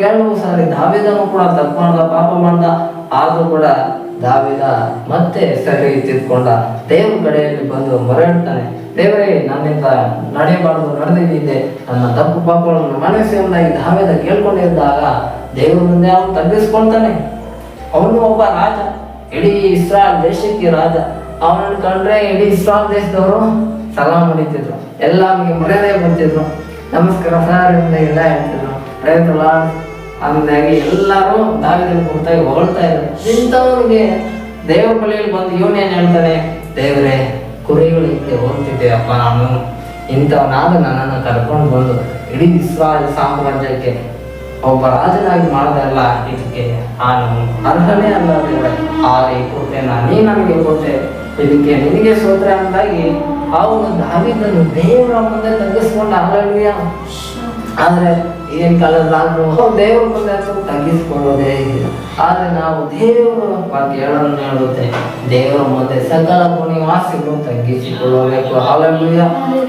ಕೆಲವು ಸಾರಿ ದಾವಿದನು ಕೂಡ ತಪ್ಪು ಮಾಡ್ದ, ಪಾಪ ಮಾಡ್ದ. ಆದ್ರೂ ಕೂಡ ದಾವಿದ ಮತ್ತೆ ಸರಿ ತಿದ್ಕೊಂಡ ದೇವ್ರ ಕಡೆಯಲ್ಲಿ ಬಂದು ಮೊರೆ ಇಡ್ತಾನೆ ದೇವರೇ ನನ್ನಿಂದ ನಡೆಯಬಾರದು ನಡೆದಿದ್ದೆ ನನ್ನ ತಪ್ಪು ಪಾಪಗಳನ್ನು ಮನಸ್ಸು ಈ ದಾವಿದ ಕೇಳ್ಕೊಂಡಿದ್ದಾಗ ದೇವ್ರ ಮುಂದೆ ಅವನು ತಗ್ಗಿಸ್ಕೊಳ್ತಾನೆ. ಅವನು ಒಬ್ಬ ರಾಜ. ಇಡೀ ಇಸ್ರಾಲ್ ದೇಶಕ್ಕೆ ರಾಜ. ಅವನನ್ನು ಕಂಡ್ರೆ ಇಡೀ ಇಸ್ರಾಲ್ ದೇಶದವರು ಸಲಾಮ್ ಹೊಡಿತಿದ್ರು. ಎಲ್ಲ ಅವನಿಗೆ ಮರ್ಯಾದೆ ಬರ್ತಿದ್ರು ನಮಸ್ಕಾರ ಸರ್ ಎಲ್ಲ ಹೇಳ್ತಿದ್ರು. ಪ್ರಯತ್ನ ಅಂದಾಗಿ ಎಲ್ಲರೂ ದಾವಿದನ ಕುರಿತಾಗಿ ಹೊಗಳ್ತಾ ಇದ್ರು ಇಂಥವ್ರಿಗೆ ದೇವ್ರ ಬಳಿಯಲ್ಲಿ ಬಂದು ಇವನೇನ್ ಹೇಳ್ತಾನೆ? ದೇವರೇ ಕುರಿಗಳು ಹಿಂದೆ ಹೋಗ್ತಿದ್ದೇವಪ್ಪ ನಾನು. ಇಂಥವನಾದ ನನ್ನನ್ನು ಕರ್ಕೊಂಡು ಬಂದು ಇಡೀ ಇಸ್ರಾಯಲ್ ಸಾಮ್ರಾಜ್ಯಕ್ಕೆ ಒಬ್ಬ ರಾಜನಾಗಿ ಮಾಡದಲ್ಲ ಇದಕ್ಕೆ ನಾನು ಅರ್ಹನೇ ಅಲ್ಲ ದೇವರೇ. ಕೊಟ್ಟೆ ಕೊಟ್ಟೆ ನೀ ನನಗೆ ಕೊಟ್ಟೆ. ಇದಕ್ಕೆ ನಿನಗೆ ಸೋತ್ರೆ ಅಂದಾಗಿ ಅವನು ದಾವಿದನು ದೇವರ ಮುಂದೆ ತಗ್ಗಿಸ್ಕೊಂಡು ಅಲ್ಲ ಆದ್ರೆ ಈಗಿನ ಕಾಲದಾದ್ರೂ ದೇವ್ರ ಮುಂದೆ ಅಂತೂ ತಗ್ಗಿಸ್ಕೊಳ್ಳೋದೇ ಇಲ್ಲ. ಆದ್ರೆ ನಾವು ದೇವರ ವಾಕ್ಯ ಹೇಳೋದನ್ನ ಹೇಳುತ್ತೆ. ದೇವರ ಮುಂದೆ ಸಕಲ ಪುಣ್ಯವಾಸಿಗಳು ತಗ್ಗಿಸಿಕೊಳ್ಳಬೇಕು. ಹಾಲೆಲೂಯ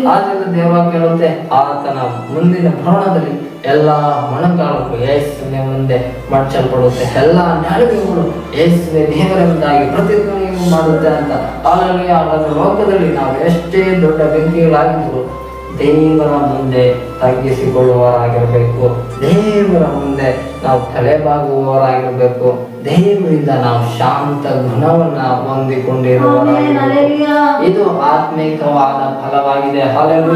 ಆದ್ರಿಂದ ದೇವ ಕೇಳುತ್ತೆ ಆತನ ಮುಂದಿನ ಭ್ರಮಣದಲ್ಲಿ ಎಲ್ಲ ಮೊಣಕಾಲಕ್ಕೂ ಯೇಸುವಿನ ಮುಂದೆ ಮಡಚಲ್ಪಡುತ್ತೆ. ಎಲ್ಲಾ ನಾಳಿಗೆಗಳು ಯೇಸುವೆ ದೇವರೆಂಬುದಾಗಿ ಪ್ರತಿಜ್ಞೆಯನ್ನು ಮಾಡುತ್ತೆ ಅಂತ. ಹಾಗಾದ್ರೆ ಲೋಕದಲ್ಲಿ ನಾವು ಎಷ್ಟೇ ದೊಡ್ಡ ವ್ಯಕ್ತಿಗಳಾಗಿದ್ರು ದೇವರ ಮುಂದೆ ತಗ್ಗಿಸಿಕೊಳ್ಳುವವರಾಗಿರಬೇಕು. ದೇವರ ಮುಂದೆ ನಾವು ತಲೆಬಾಗುವವರಾಗಿರಬೇಕು. ದೇವರಿಂದ ನಾವು ಶಾಂತ ಗುಣವನ್ನ ಹೊಂದಿಕೊಂಡಿರುವವರಾಗಿರಬೇಕು. ಇದು ಆತ್ಮಿಕವಾದ ಫಲವಾಗಿದೆ. ಹಲವು